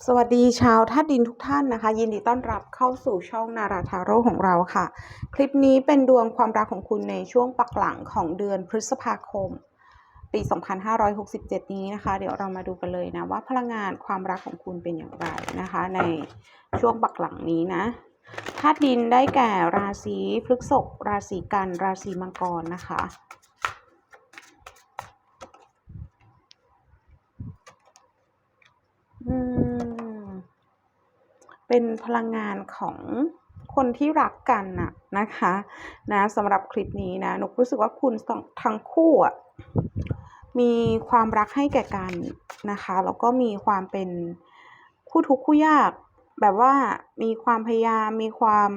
สวัสดีชาวธาตุดินทุกท่านนะคะ ยินดีต้อนรับเข้าสู่ช่องนาราทาโร่ของเราค่ะ คลิปนี้เป็นดวงความรักของคุณในช่วงปักหลังของเดือนพฤษภาคม ปี 2567 นี้นะคะ เดี๋ยวเรามาดูกันเลยนะว่าพลังงานความรักของคุณเป็นอย่างไรนะคะ ในช่วงปักหลังนี้นะธาตุดินได้แก่ราศีพฤษภราศีกัน ราศีมังกรนะคะ อืม เป็น พลังงานของคนที่รักกันน่ะนะคะนะสำหรับคลิปนี้นะนกรู้สึกว่าคุณสองทั้งคู่อะมีความรักให้แก่กันนะคะแล้วก็มีความเป็นคู่ทุกข์คู่ยาก แบบว่ามีความพยายามมีความ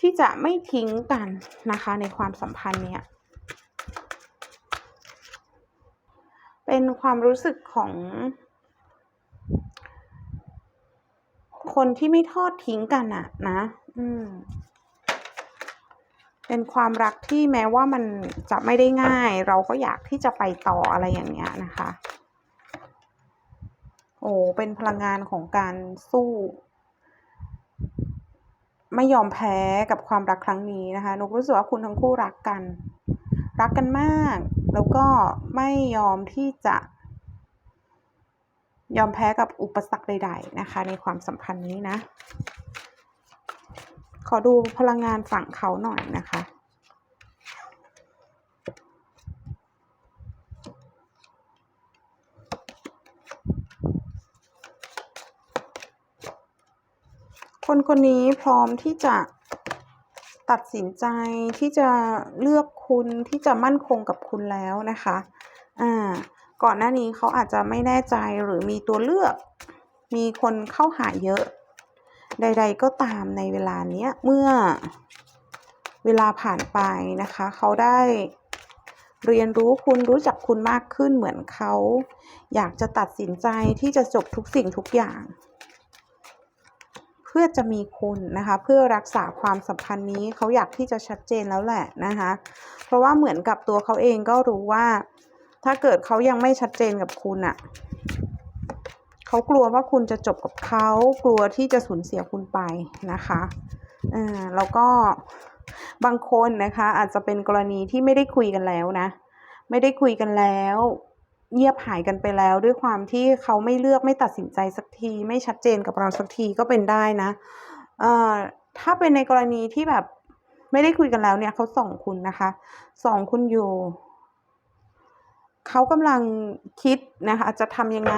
ที่จะไม่ทิ้งกันนะคะในความสัมพันธ์เนี้ยเป็นความรู้สึกของ คนที่ไม่ทอดทิ้งกันอะนะ อืม เป็นความรักที่แม้ว่ามันจะไม่ได้ง่าย เราก็อยากที่จะไปต่ออะไรอย่างเงี้ยนะคะ โอ้เป็นพลังงานของการสู้ ไม่ยอมแพ้กับความรักครั้งนี้นะคะนกรู้สึกว่าคุณทั้งคู่รักกัน รักกันมาก แล้วก็ไม่ยอมที่จะ ยอมแพ้กับอุปสรรคใด ๆ นะคะ ในความสัมพันธ์นี้นะ ขอดูพลังงานฝั่งเขาหน่อยนะคะ คนคนนี้พร้อมที่จะตัดสินใจที่จะเลือกคุณที่จะมั่นคงกับคุณแล้วนะคะ อ่า ก่อนหน้านี้เขาอาจจะไม่แน่ใจหรือมีตัวเลือก มีคนเข้าหาเยอะ ใด ๆ ก็ตามในเวลาเนี้ย เมื่อเวลาผ่านไปนะคะ เขาได้เรียนรู้คุณรู้จักคุณมากขึ้นเหมือนเขา อยากจะตัดสินใจที่จะจบทุกสิ่งทุกอย่าง เพื่อจะมีคุณนะคะ เพื่อรักษาความสัมพันธ์นี้เขาอยากที่จะชัดเจนแล้วแหละนะคะ เพราะว่าเหมือนกับตัวเขาเองก็รู้ว่า ถ้าเกิดเขายังไม่ชัดเจนกับคุณอะ่ะเขากลัวว่าคุณจะจบกับเขากลัวที่จะสูญเสียคุณไปนะคะอ่าแล้วก็บางคนนะคะอาจจะเป็นกรณีที่ไม่ได้คุยกันแล้วนะ ไม่ได้คุยกันแล้วเงียบหายกันไปแล้วด้วยความที่เขาไม่เลือกไม่ตัดสินใจสักที ไม่ชัดเจนกับเราสักทีก็เป็นได้นะเอ่อถ้าเป็นในกรณีที่แบบไม่ได้คุยกันแล้วเนี่ยเขาส่องคุณนะคะ ส่องคุณอยู่ เขากำลังคิดนะคะจะทำยังไง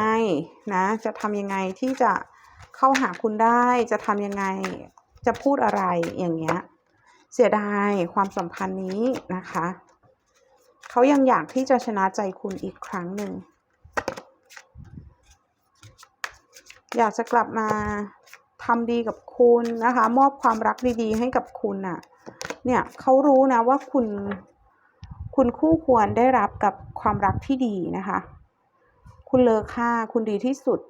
นะจะทำยังไงที่จะเข้าหาคุณได้จะทำยังไงจะพูดอะไรอย่างเงี้ยเสียดายความสัมพันธ์นี้นะคะเขายังอยากที่จะชนะใจคุณอีกครั้งหนึ่งอยากจะกลับมาทำดีกับคุณนะคะ มอบความรักดีๆ ให้กับคุณน่ะ เนี่ยเขารู้นะว่าคุณ คุณคู่ควรได้รับกับความรักที่ดีนะคะ คุณเลอค่า คุณดีที่สุด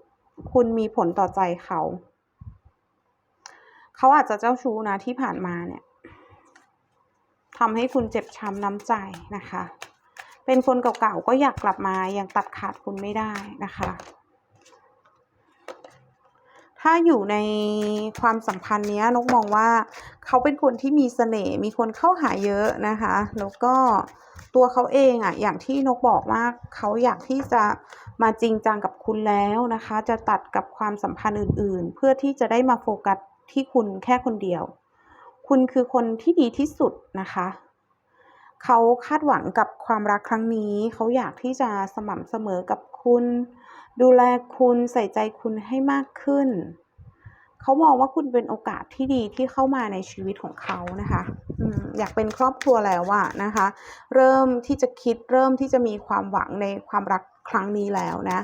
คุณมีผลต่อใจเขา เขาอาจจะเจ้าชู้นะที่ผ่านมาเนี่ยทำให้คุณเจ็บช้ำน้ำใจนะคะ เป็นคนเก่าๆก็อยากกลับมา ยังตัดขาดคุณไม่ได้นะคะ ถ้าอยู่ในความสัมพันธ์เนี้ยนกมองว่าเขาเป็นคนที่มีเสน่ห์มีคนเข้าหาเยอะนะคะ แล้วก็ตัวเขาเองอะ่ะอย่างที่นกบอกว่าเขาอยากที่จะมาจริงจังกับคุณแล้วนะคะ จะตัดกับความสัมพันธ์อื่น ๆ เพื่อที่จะได้มาโฟกัสที่คุณแค่คนเดียว คุณคือคนที่ดีที่สุดนะคะเขาคาดหวังกับความรักครั้งนี้ เขาอยากที่จะสม่ำเสมอกับคุณ ดูแลคุณใส่ใจคุณให้มากขึ้น เขามองว่าคุณเป็นโอกาสที่ดีที่เข้ามาในชีวิตของเขานะคะอยากเป็นครอบครัวแล้วอะนะคะ เริ่มที่จะคิดเริ่มที่จะมีความหวังในความรักครั้งนี้แล้วนะ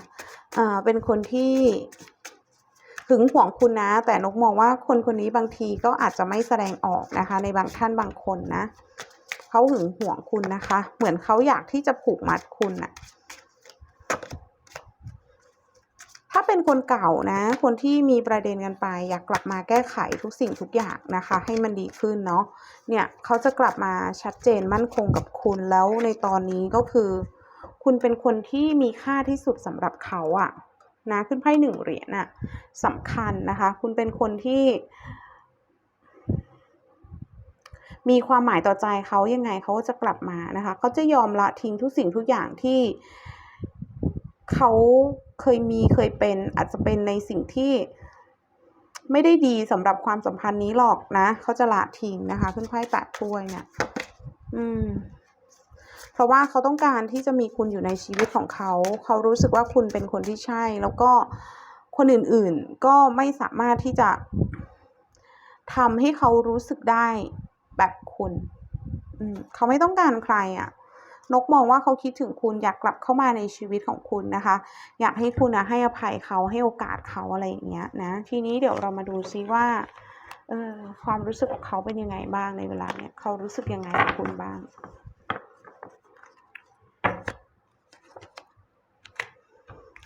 อ่าเป็นคนที่หึงหวงคุณนะ แต่นกมองว่าคนคนนี้บางทีก็อาจจะไม่แสดงออกนะคะ ในบางท่านบางคนนะเขาหึงหวงคุณนะคะ เหมือนเขาอยากที่จะผูกมัดคุณน่ะ ถ้าเป็นคนเก่านะ คนที่มีประเด็นกันไป อยากกลับมาแก้ไขทุกสิ่งทุกอย่างนะคะ ให้มันดีขึ้นเนาะ เนี่ยเขาจะกลับมาชัดเจนมั่นคงกับคุณแล้วในตอนนี้ก็คือ คุณเป็นคนที่มีค่าที่สุดสำหรับเขาอะนะขึ้นไพ่หนึ่งเหรียญน่ะสำคัญนะคะ คุณเป็นคนที่ มีความหมายต่อใจเขายังไงเขาก็จะกลับมานะคะเขาจะยอมละทิ้งทุกสิ่งทุกอย่างที่ เขาเคยมีเคยเป็นอาจจะเป็นในสิ่งที่ไม่ได้ดีสำหรับความสัมพันธ์นี้หรอกนะเขาจะละทิ้งนะคะขึ้นไพ่แปดถ้วยเนี่ยอืม เพราะว่าเขาต้องการที่จะมีคุณอยู่ในชีวิตของเขา เขารู้สึกว่าคุณเป็นคนที่ใช่ แล้วก็คนอื่นๆก็ไม่สามารถที่จะทำให้เขารู้สึกได้แบบคุณอืมเขาไม่ต้องการใครอะ่ะ นกมองว่าเขาคิดถึงคุณอยากกลับเข้ามาในชีวิตของคุณนะคะ อยากให้คุณนะให้อภัยเขาให้โอกาสเขาอะไรอย่างเงี้ยนะ ทีนี้เดี๋ยวเรามาดูซิว่าเออความรู้สึกของเขาเป็นยังไงบ้างในเวลาเนี้ยเขารู้สึกยังไงกับคุณบ้าง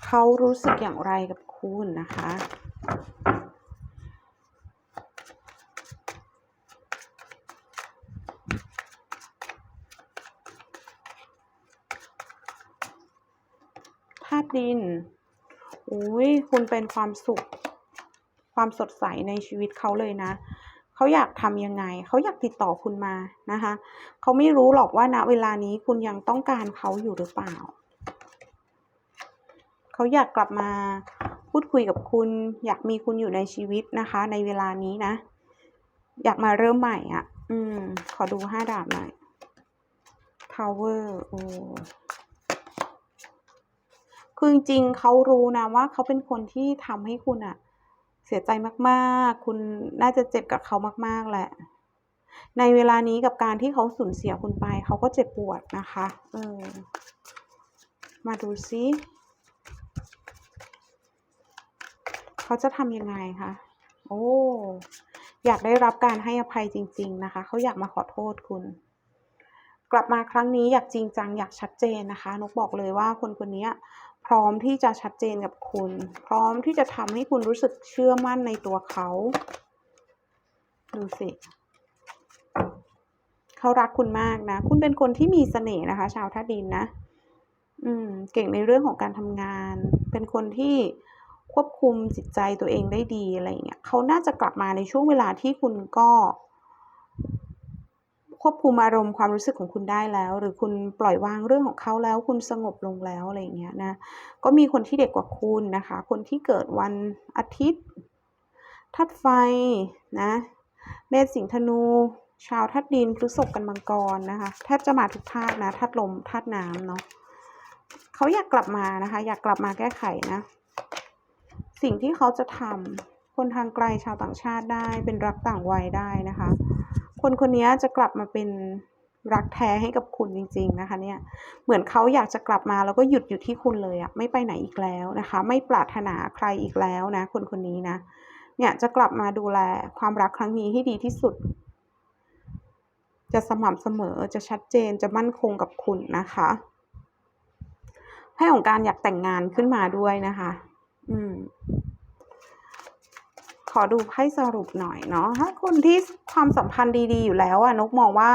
เขารู้สึกอย่างไรกับคุณนะคะ ดินอุ้ยคุณเป็นความสุข ความสดใสในชีวิตเขาเลยนะเขาอยากทำยังไง เขาอยากติดต่อคุณมานะคะ เขาไม่รู้หรอกว่าณเวลานี้คุณยังต้องการเขาอยู่หรือเปล่า เขาอยากกลับมาพูดคุยกับคุณ อยากมีคุณอยู่ในชีวิตนะคะ ในเวลานี้นะ อยากมาเริ่มใหม่อะ อืม ขอดูห้าดาบหน่อย Tower โอ้ คือจริงเขารู้นะว่าเขาเป็นคนที่ทำให้คุณอะเสียใจมากๆ คุณน่าจะเจ็บกับเขามากๆแหละ ในเวลานี้กับการที่เขาสูญเสียคุณไป เขาก็เจ็บปวดนะคะ เออ มาดูซิเขาจะทำยังไงคะ โอ้ อยากได้รับการให้อภัยจริง ๆ นะคะ เขาอยากมาขอโทษคุณ กลับมาครั้งนี้อยากจริงจังอยากชัดเจนนะคะ นกบอกเลยว่าคนคนนี้ พร้อมที่จะชัดเจนกับคุณ พร้อมที่จะทำให้คุณรู้สึกเชื่อมั่นในตัวเขา ดูสิเขารักคุณมากนะ คุณเป็นคนที่มีเสน่ห์นะคะ ชาวท่าดินนะ อืม เก่งในเรื่องของการทำงาน เป็นคนที่ควบคุมจิตใจตัวเองได้ดีอะไรเงี้ยเขาน่าจะกลับมาในช่วงเวลาที่คุณก็ ควบคุมอารมณ์ความรู้สึกของคุณได้แล้ว หรือคุณปล่อยวางเรื่องของเขาแล้ว คุณสงบลงแล้วอะไรอย่างเงี้ยนะก็มีคนที่เด็กกว่าคุณนะคะ คนที่เกิดวันอาทิตย์ธาตุไฟนะเมษสิงห์ธนู ชาวธาตุดินพฤษภกันมังกรนะคะแทบจะมาทุกธาตุนะธาตุลมธาตุน้ำเนาะเขาอยากกลับมานะคะ อยากกลับมาแก้ไขนะ สิ่งที่เขาจะทำคนทางไกลชาวต่างชาติได้เป็นรักต่างวัยได้นะคะ คนคนนี้จะกลับมาเป็นรักแท้ให้กับคุณจริง ๆ นะคะเนี่ยเหมือนเขาอยากจะกลับมาแล้วก็หยุดอยู่ที่คุณเลยอะไม่ไปไหนอีกแล้วนะคะ ไม่ปรารถนาใครอีกแล้วนะ คนคนนี้นะเนี่ยจะกลับมาดูแลความรักครั้งนี้ให้ดีที่สุด จะสม่ำเสมอจะชัดเจนจะมั่นคงกับคุณนะคะไพ่ของการอยากแต่งงานขึ้นมาด้วยนะคะ อืม ขอดูไพ่สรุปหน่อยเนาะถ้าคนที่ความสัมพันธ์ดี ๆ อยู่แล้วอะนกมองว่า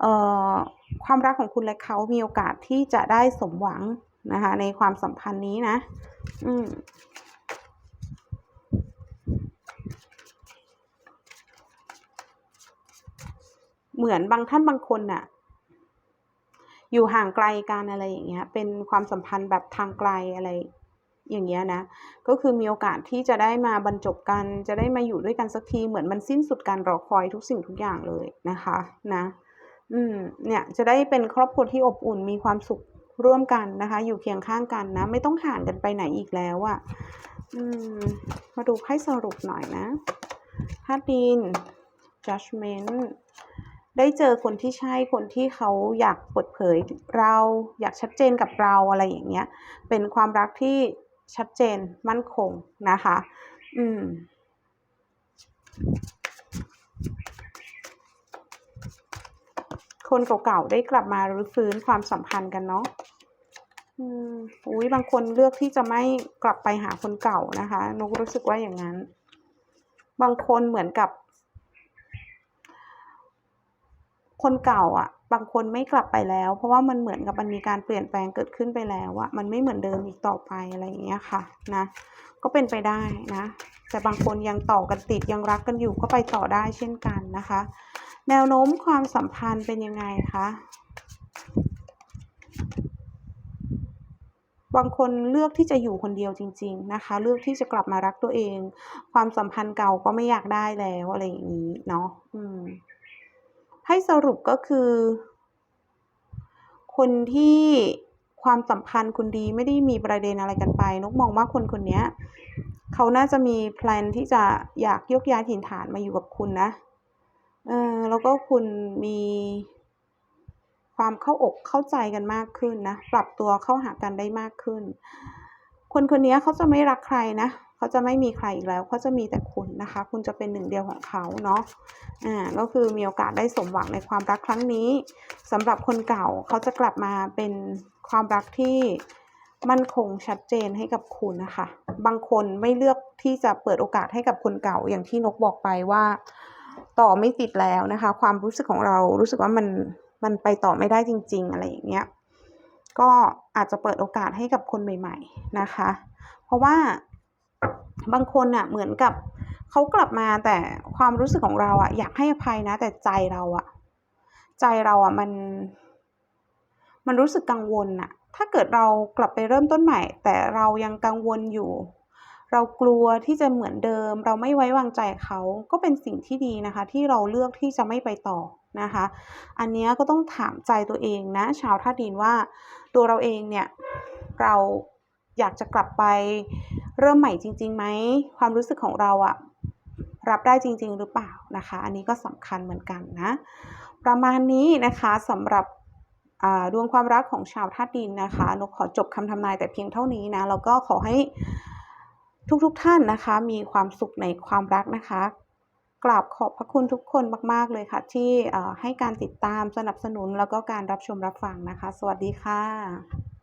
เอ่อความรักของคุณและเขามีโอกาสที่จะได้สมหวังนะคะในความสัมพันธ์นี้นะ อืมเหมือนบางท่านบางคนน่ะ อยู่ห่างไกลกันอะไรอย่างเงี้ย เป็นความสัมพันธ์แบบทางไกลอะไรอย่างเงี้ยนะ ก็คือมีโอกาสที่จะได้มาบรรจบกัน จะได้มาอยู่ด้วยกันสักทีเหมือนมันสิ้นสุดการรอคอยทุกสิ่งทุกอย่างเลยนะคะนะอืมเนี่ยจะได้เป็นครอบครัวที่อบอุ่นมีความสุขร่วมกันนะคะ อยู่เคียงข้างกันนะ ไม่ต้องห่างกันไปไหนอีกแล้วอะ่ะอืมมาดูไพ่สรุปหน่อยนะธาตุดิน judgment ได้เจอคนที่ใช่คนที่เขาอยากเปิดเผยเราอยากชัดเจนกับเราอะไรอย่างเงี้ย เป็นความรักที่ ชัดเจนมั่นคงนะคะ อืมคนเก่าๆได้กลับมารื้อฟื้นความสัมพันธ์กันเนาะอืมอุ้ยบางคนเลือกที่จะไม่กลับไปหาคนเก่านะคะนกรู้สึกว่าอย่างนั้น บางคนเหมือนกับ คนเก่าอะ บางคนไม่กลับไปแล้ว เพราะว่ามันเหมือนกับมันมีการเปลี่ยนแปลงเกิดขึ้นไปแล้วอะมันไม่เหมือนเดิมอีกต่อไปอะไรอย่างเงี้ยค่ะนะก็เป็นไปได้นะ แต่บางคนยังต่อกันติดยังรักกันอยู่ก็ไปต่อได้เช่นกันนะคะ แนวโน้มความสัมพันธ์เป็นยังไงคะบางคนเลือกที่จะอยู่คนเดียวจริง ๆนะคะ เลือกที่จะกลับมารักตัวเอง ความสัมพันธ์เก่าก็ไม่อยากได้แล้วอะไรอย่างนี้เนาะอืม ให้สรุปก็คือ คนที่ความสัมพันธ์คุณดีไม่ได้มีประเด็นอะไรกันไป นกมองว่าคนคนนี้เขาน่าจะมีแพลนที่จะอยากยกย้ายถิ่นฐานมาอยู่กับคุณนะ เออแล้วก็คุณมีความเข้าอกเข้าใจกันมากขึ้นนะ ปรับตัวเข้าหากันได้มากขึ้น คนคนนี้เขาจะไม่รักใครนะ เขาจะไม่มีใครอีกแล้วเขาจะมีแต่คุณนะคะ คุณจะเป็นหนึ่งเดียวของเขาเนาะอ่าก็คือมีโอกาสได้สมหวังในความรักครั้งนี้สำหรับคนเก่าเขาจะกลับมาเป็นความรักที่มั่นคงชัดเจนให้กับคุณนะคะ บางคนไม่เลือกที่จะเปิดโอกาสให้กับคนเก่าอย่างที่นกบอกไปว่า ต่อไม่ติดแล้วนะคะ ความรู้สึกของเรารู้สึกว่ามันมันไปต่อไม่ได้จริง ๆ อะไรอย่างเงี้ยก็อาจจะเปิดโอกาสให้กับคนใหม่ ๆนะคะ เพราะว่า บางคนน่ะเหมือนกับเขากลับมาแต่ความรู้สึกของเราอะ อยากให้อภัยนะ แต่ใจเราอะ ใจเราอะมัน มันรู้สึกกังวลน่ะ ถ้าเกิดเรากลับไปเริ่มต้นใหม่ แต่เรายังกังวลอยู่ เรากลัวที่จะเหมือนเดิม เราไม่ไว้วางใจเขาก็เป็นสิ่งที่ดีนะคะ ที่เราเลือกที่จะไม่ไปต่อนะคะ อันนี้ก็ต้องถามใจตัวเองนะ ชาวธาตุดินว่าตัวเราเองเนี่ยเรา อยากจะกลับไปเริ่มใหม่จริงๆไหมความรู้สึกของเราอะรับได้จริง ๆ หรือเปล่านะคะ อันนี้ก็สำคัญเหมือนกันนะ ประมาณนี้นะคะสำหรับดวงความรักของชาวธาตุดินนะคะนกขอจบคำทำนายแต่เพียงเท่านี้นะแล้วก็ขอให้ทุกๆทท่านนะคะ มีความสุขในความรักนะคะ กราบขอบพระคุณทุกคนมาก ๆ เลยค่ะ ที่ให้การติดตามสนับสนุนแล้วก็การรับชมรับฟังนะคะ สวัสดีค่ะ